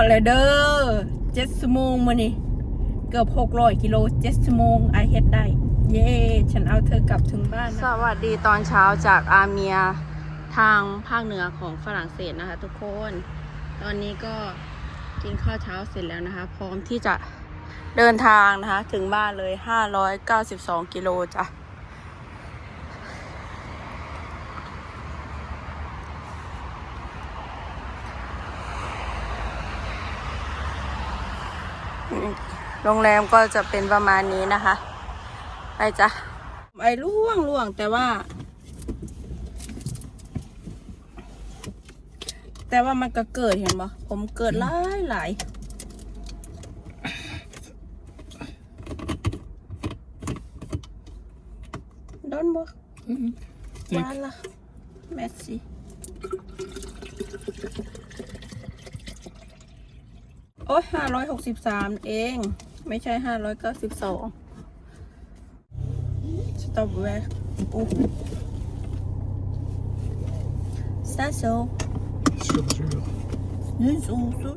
อดเลยเด้อเจ็ดชั่วโมงมานี่เกือบหกร้อยกิโลเจ็ดชั่วโมงไอเฮ็ดได้ เย้ฉันเอาเธอกลับถึงบ้านสวัสดีตอนเช้าจากอาเมียทางภาคเหนือของฝรั่งเศสนะคะ ทุกคน ตอนนี้ก็กินข้าวเช้าเสร็จแล้วนะคะ พร้อมที่จะเดินทางนะคะ ถึงบ้านเลย 592 กิโลจ้ะ โรงแรมก็จะเป็นประมาณนี้นะคะไปจ้ะไอ้ล่วงล่วงแต่ว่า แต่ว่ามันก็เกิดเห็นปะผมเกิดหลายหลายโดนบ่วาละแมสซี่โอ้ยห้าร้อยหกสิบสามเอง ไม่ใช่ห้าร้อยเก้าสิบสองสต็อปแวร์โอ้ซาโซ Chargeur. ยืนสูงสุ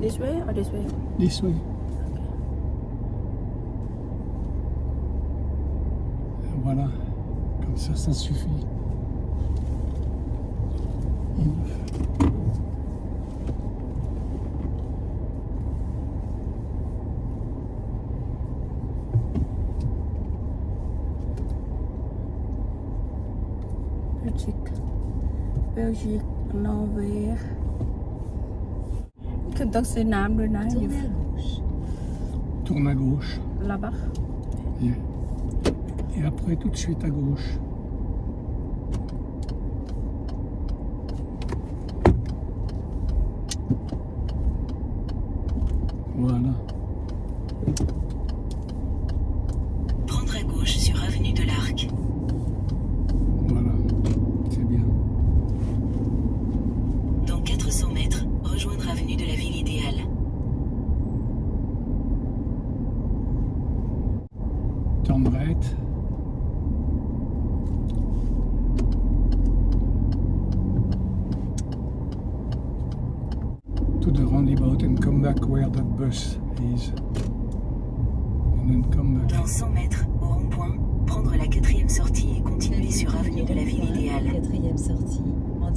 This way or this way? This way. Voilà. Comme ça, ça suffit. Belgique. Belgique, Norvège. คุณต้องซื้อน้ำด้วยนะอยู่ Tournez à gauche. Tourne à gauche. là-bas. Bien. Et après, tout de suite à gauche. Voilà.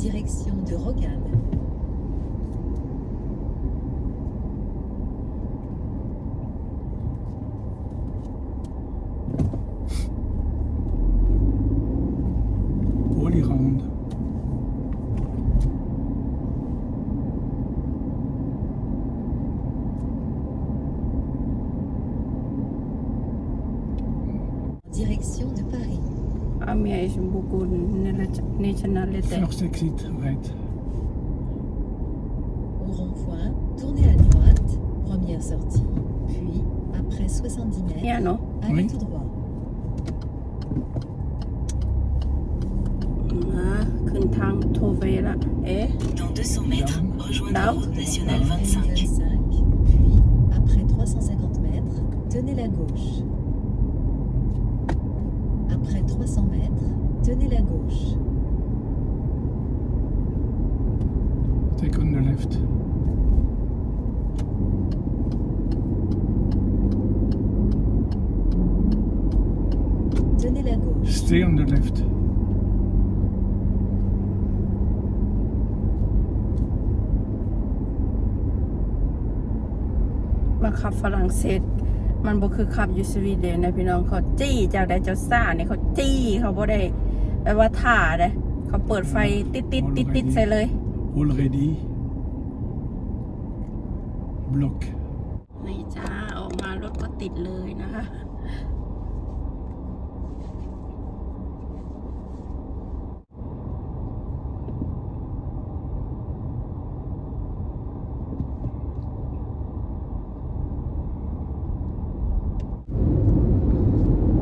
Direction de Rogane. Au rond-point, tournez à droite, première sortie, puis après 70 mètres, yeah, allez tout droit. Dans 200 mètres, rejoignez la route nationale 25. 25. Puis, après 350 mètres, tenez la gauche. Après 300 mètres, tenez la gauche. Take on the left. Tenez la gauche. Stay on the left. มาขับฝรั่งเศส มันบ่คือขับอยู่สวีเดนนะพี่น้องเขาจี้เจ้าใดเจ้าซ่าเนี่ยเขาจี้เขาบ่ได้แปลว่าท่าเลยเขาเปิดไฟติดติดติดติดๆใส่เลย Already. Block. นี่จ้า ออกมารถก็ติดเลยนะคะ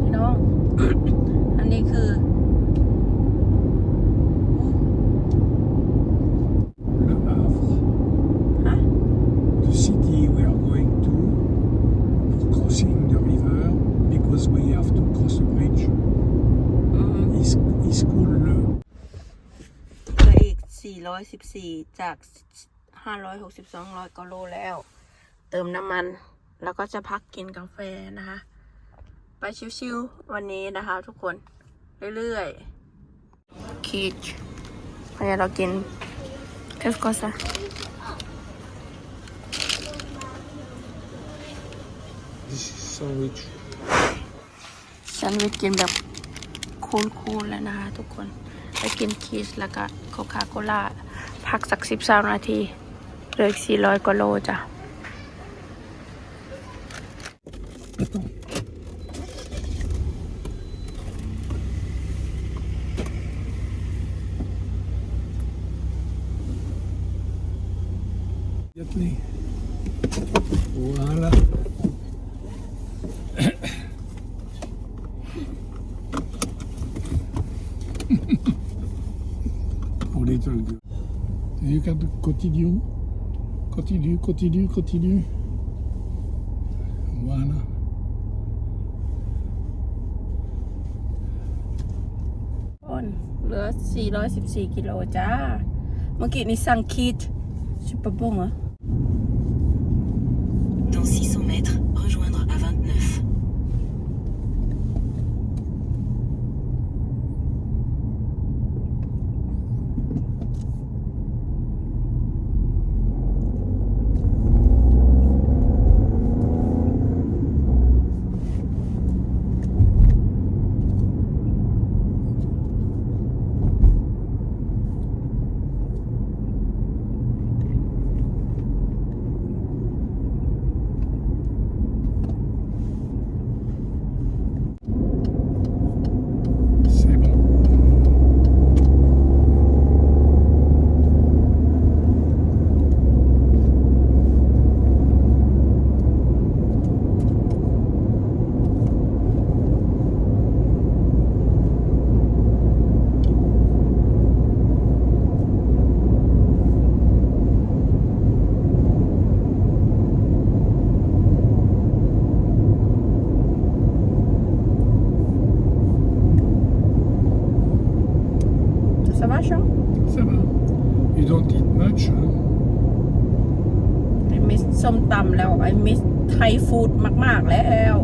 พี่น้อง because we have to cross the bridge. อืม It's, it's called Le เหลืออีก 414 จาก 560 200กิโลแล้ว เติมน้ำมัน แล้วก็จะพักกินกาแฟนะคะ ไปชิวๆวันนี้นะคะทุกคน เรื่อยๆคีชวันนี้เรากินเทสโกซะ this is sandwich. แซนด์วิชกินแบบคูลๆแล้วนะคะทุกคน ไปกินคีชแล้วก็โคคาโคล่า พักสักสิบสามนาทีเหลืออีกสี่ร้อยกว่าโลจ้ะนี่โอ้ละ les trucs. You can continue. Continue, continue, continue. Voilà. คนเหลือ 414 กิโลจ้า เมื่อกี้นี่สั่งคิดชิปปะบงเหรอ true. I miss ส้มตำแล้ว I miss Thai food มาก ๆ แล้ว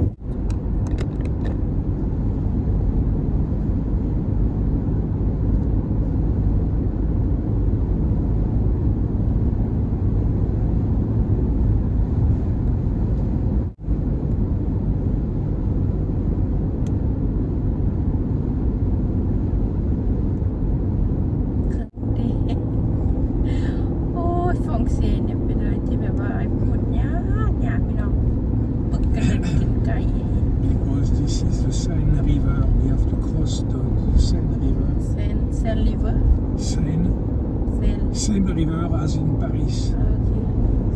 โอ้ยฟองเซนเนี่ยเป็นอะไรที่แบบว่าไอ้พูดยากยากพี่น้องปึกกระเด็นกินไก่ Because this is the Seine River. We have to cross the, the Seine River. เซนเซนลิเวอร์ Seine. เซน Seine River as in Paris. โอเค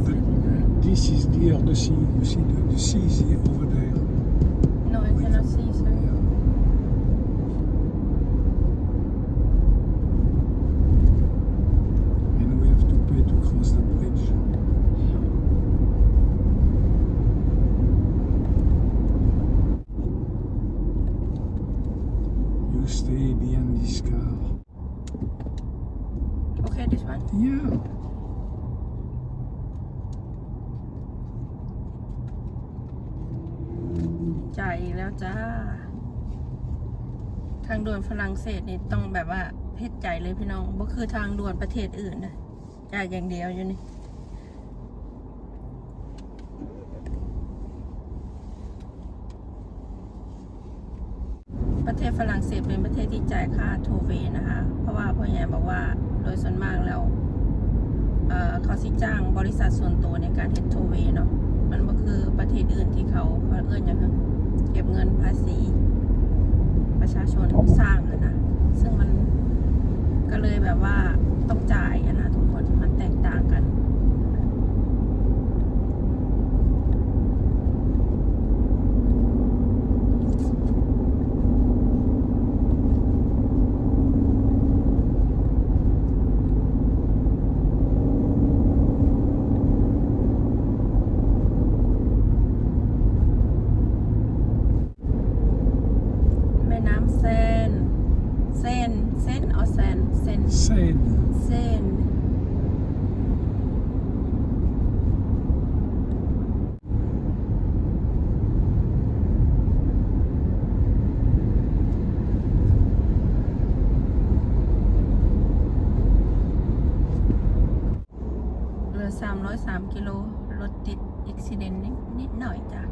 But this is near the sea. You see, the, the sea is here over there. No I cannot see sorry And we have to pay to cross the bridge. You stay behind this car. okay this one Yeah. จ่ายอีกแล้วจ้า ทางด่วนฝรั่งเศสนี่ต้องแบบว่าเพชรใจเลยพี่น้องบ่คือทางด่วนประเทศอื่นนะจ่ายอย่างเดียวอยู่นี่ประเทศฝรั่งเศสเป็นประเทศที่จ่ายค่าโทเวนะคะ เพราะว่าพ่อใหญ่บอกว่าโดยส่วนมากแล้วเเขาสิจ้างบริษัทส่วนตัวในการเฮ็ดโทเวเนาะมันก็คือประเทศอื่นที่เขาเขาเอื้อนอย่างเก็บเงินภาษี ประชาชนสร้างอะนะ ซึ่งมันก็เลยแบบว่าต้องจ่ายอะนะทุกคนมันแตกต่างกัน เส้นเส้นเอาเส้นเส้น Seine. เส้น เหลือ 303 กิโล รถติดอุบิเหตุนิดนิดหน่อยจ้ะ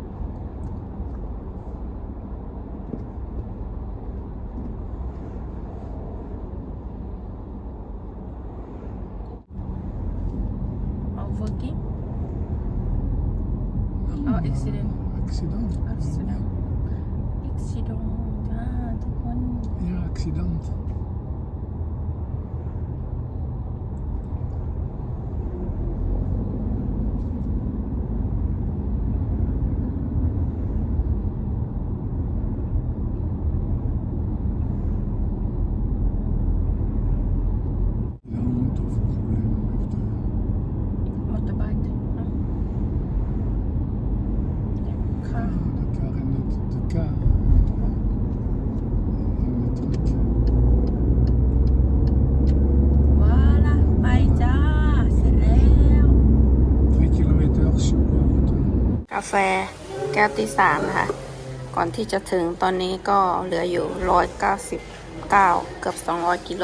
All working? Oh, accident. Accident. Accident. Accident จ้าทุกคน Ja, accident. Ja, een tof probleem heeft de มอเตอร์ไบค์ค่ะ de kar en de, de kar. En de truck. ว้าละไปจ้า เสร็จแล้ว 3 kilometer sur la route. กา แฟแก้วที่สามนะคะ ก่อนที่จะถึงตอนนี้ก็เหลืออยู่ร้อยเก้าสิบเก้าเกือบสองร้อยกิโล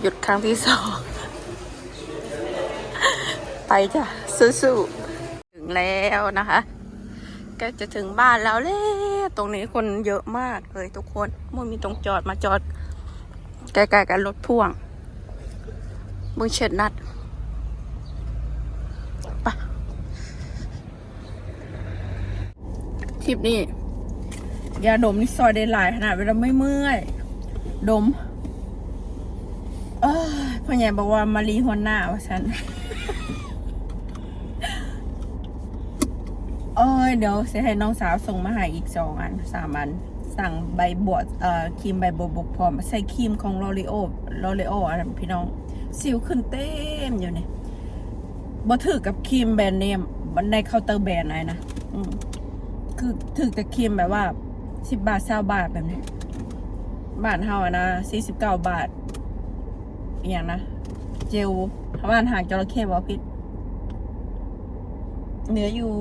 หยุดครั้งที่สอง ไปจ้ะสู้ๆถึงแล้วนะคะใกล้จะถึงบ้านแล้วเลยตรงนี้คนเยอะมากเลยทุกคนมันมีตรงจอดมาจอด ใกล้ๆกันรถพ่วงมึงเชิดนัดไปิปนี้ยาดมนี่ซอยได้หลายขนาดเวลาไม่เมื่อย ดมเอ้ยพ่อใหญ่บอกว่ามารีฮอนหน้าว่าฉันเอ้ยเดี๋ยวจะให้น้องสาวส่งมาให้อีกสองอันสามอัน สั่งใบบวชเอ่อครีมใบบวบกพร้อมใส่ครีมของลอรีโอลอรีโออันนั้นพี่น้อง สิวขึ้นเต็มอยู่เนี่ยบ่ถือกับครีมแบรนด์เนมในเคาน์เตอร์แบรนด์ไหนนะอืม คือถึกแต่ครีมแบบว่าสิบบาทเศร้าบาทแบบนี้ บาทเท่านะสี่สิบเก้าบาทอย่างนะ เจลบ้านหางจระเข้บอพิษเนืออยู่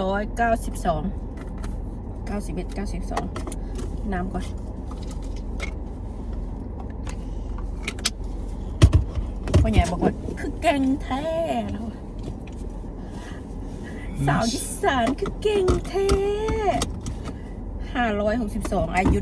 ร้อยเก้าสิบสองเก้าสิบเอ็ดเก้าสิบสองน้ำก่อนพ่อใหญ่บอกว่าคือแกงแท้แล้ว สาวอีสานคือเก่งเท้ห้าร้อยหกสิบสองอายุ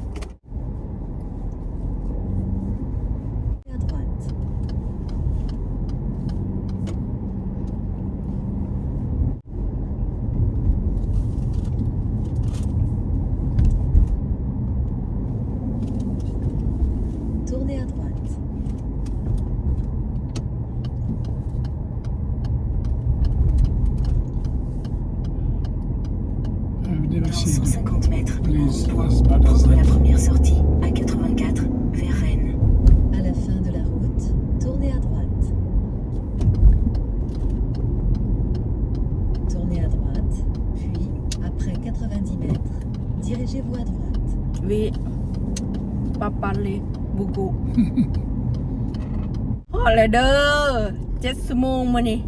dirigez-vous à droite. วิปาปันเลยบุกุพอเลยเด้อเจ็ดชั่วโมงมานี่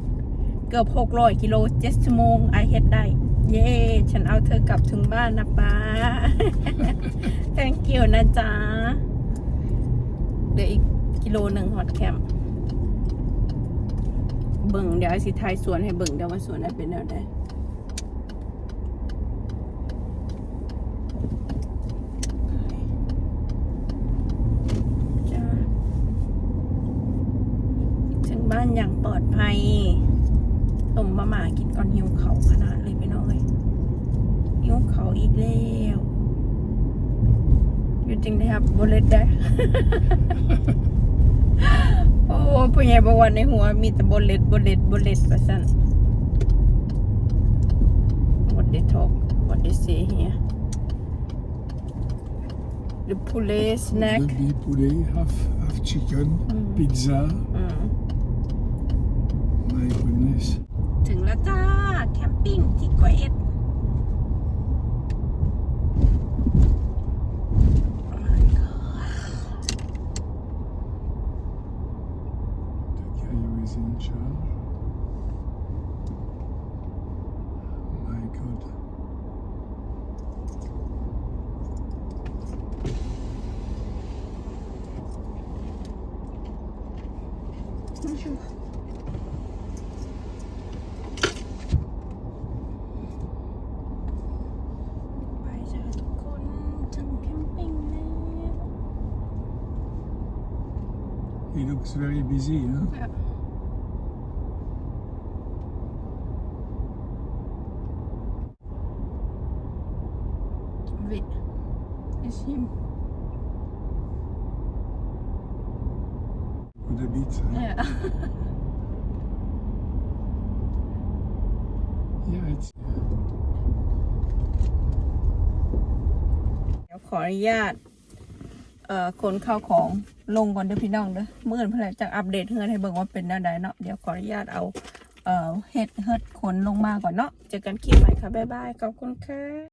เกือบหกร้อยกิโลเจ็ดชั่วโมงไอเฮ็ดได้ เย้ฉันเอาเธอกลับถึงบ้านนะป้า thank you นะจ๊ะเดี๋ยวอีกกิโลหนึ่งฮอตแคมป์เบิ่งเดี๋ยวไอสิทายสวนให้เบิ่งเดี๋ยวว่าสวนนั้นเป็นแนวใดจ้าถึงบ้านอย่างปลอดภัยต้มมาหมากินก่อนหิวเขาขนาดเลยไปน้อยหิวเขาอีก แล้วอยู่จริงนะครับบเล็ดได้ โอ้ผู้ใหญ่บอกว่าในหัวมีแต่บเล็ดบเล็ดบเล็ดว่าสั่น what they talk what they say here the poulet snack Rugby, poulet, half, half chicken, Mm. pizza. อืม My goodness. ถึงแล้วจ้า แคมปิ้งที่กวยเอ็ด good. He looks very busy, huh? Yeah. วิ is him With the beat. huh? yeah Yeah, it's. เดี๋ยวขออนุญาต เอ่อขนข้าวของลงก่อนเด้อพี่น้องเด้อเมื่ออื่นเพื่อนจะอัปเดตเฮือนให้เบิ่งว่าเป็นแนวใดเนาะเดี๋ยวขออนุญาตเอา เอ่อเฮ็ดเฮ็ดขนลงมาก่อนเนาะเจอกันคลิปใหม่ค่ะ บ๊ายบาย ขอบคุณค่ะ